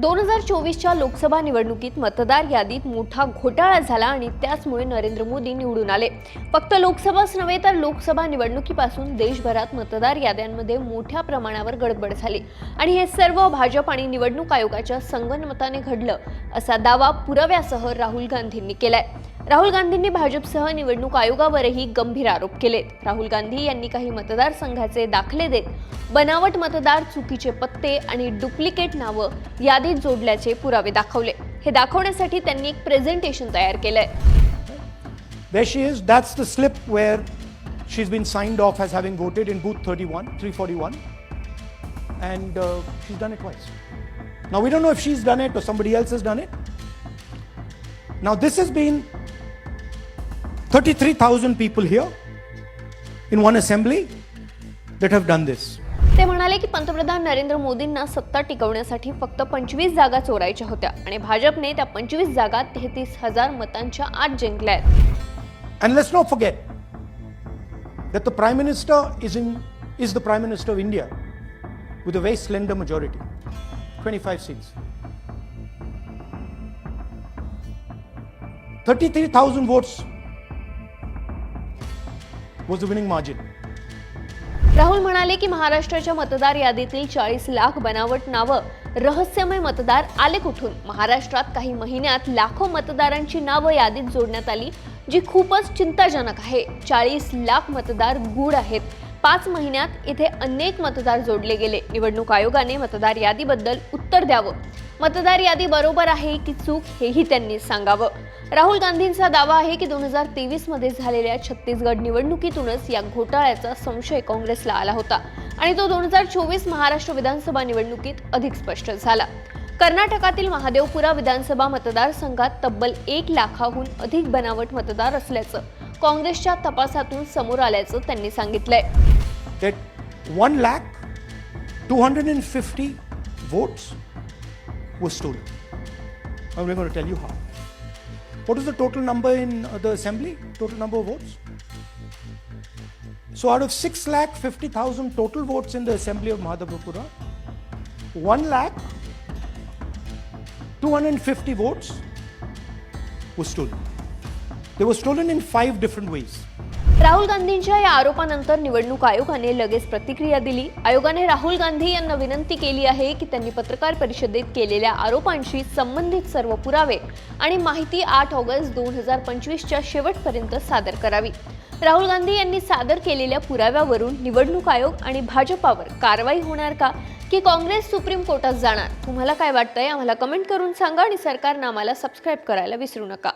दोन हजार चोवीसच्या लोकसभा निवडणुकीत मतदार यादीत मोठा घोटाळा झाला आणि त्याचमुळे नरेंद्र मोदी निवडून आले. फक्त लोकसभाच नव्हे तर लोकसभा निवडणुकीपासून देशभरात मतदार याद्यांमध्ये मोठ्या प्रमाणावर गडबड झाली. आणि हे सर्व भाजप आणि निवडणूक आयोगाच्या संगनमताने घडलं असा दावा पुराव्यासह राहुल गांधींनी केलाय. राहुल गांधींनी भाजपसह निवडणूक आयोगावरही गंभीर आरोप केलेत राहुल गांधी यांनी काही मतदारसंघाचे दाखले देत बनावट मतदार चुकीचे पत्ते आणि डुप्लिकेट नावं यादीत जोडल्याचे पुरावे दाखवले हे दाखवण्यासाठी त्यांनी एक प्रेझेंटेशन तयार केलंय There she is. That's the slip where she's been signed off as having voted in booth 31, 341. And uh, she's done it twice. Now, we don't know if she's done it or somebody else has done it. Now, this has been 33,000 people here in one assembly that have done this. ते म्हणाले की पंतप्रधान नरेंद्र मोदींना सत्ता टिकवण्यासाठी फक्त पंचवीस जागा चोरायच्या होत्या आणि भाजपने त्या पंचवीस जागा तेहतीस हजार मतांच्या आत जिंकल्या आहेत no forget that the prime minister is in is the prime minister of India with a very slender majority twenty five seats thirty three thousand votes was the winning margin. Rahul म्हणाले की महाराष्ट्राच्या मतदार यादीतील चाळीस लाख बनावट नावं रहस्यमय मतदार आले कुठून? महाराष्ट्रात काही महिन्यात लाखो मतदारांची नावं यादीत जोडण्यात आली जी खूपच चिंताजनक आहे. चाळीस लाख मतदार गूढ आहेत. पाच महिन्यात इथे अनेक मतदार जोडले गेले. निवडणूक आयोगाने मतदार यादीबद्दल उत्तर द्यावं. मतदार यादी बरोबर आहे की चूक हेही त्यांनी सांगावं. राहुल गांधींचा दावा आहे की दोन हजार तेवीसमध्ये झालेल्या छत्तीसगड निवडणुकीतूनच या घोटाळ्याचा संशय काँग्रेसला आला होता आणि तो दोन हजार चोवीस महाराष्ट्र विधानसभा निवडणुकीत अधिक स्पष्ट झाला कर्नाटकातील महादेवपुरा विधानसभा मतदारसंघात तब्बल एक लाखाहून अधिक बनावट मतदार असल्याचं काँग्रेसच्या तपासातून समोर आल्याचं त्यांनी सांगितलंय that 1 lakh 250 votes were stolen. And we're going to tell you how. What is the total number in uh, the assembly? Total number of votes? So out of 6 lakh 50,000 total votes in the assembly of Madhavapura, 1 lakh 250 votes were stolen. They were stolen in five different ways. Rahul गांधींच्या या आरोपानंतर निवडणूक आयोगाने लगेच प्रतिक्रिया दिली. आयोगाने राहुल गांधी यांना विनंती केली आहे की त्यांनी पत्रकार परिषदेत केलेल्या आरोपांशी संबंधित सर्व पुरावे आणि माहिती आठ ऑगस्ट दोन हजार पंचवीसच्या शेवटपर्यंत सादर करावी. राहुल गांधी यांनी सादर केलेल्या पुराव्यावरून निवडणूक आयोग आणि भाजपावर कारवाई होणार का? की काँग्रेस सुप्रीम कोर्टात जाणार? तुम्हाला काय वाटतंय? आम्हाला कमेंट करून सांगा आणि सरकारनं आम्हाला सबस्क्राईब करायला विसरू नका.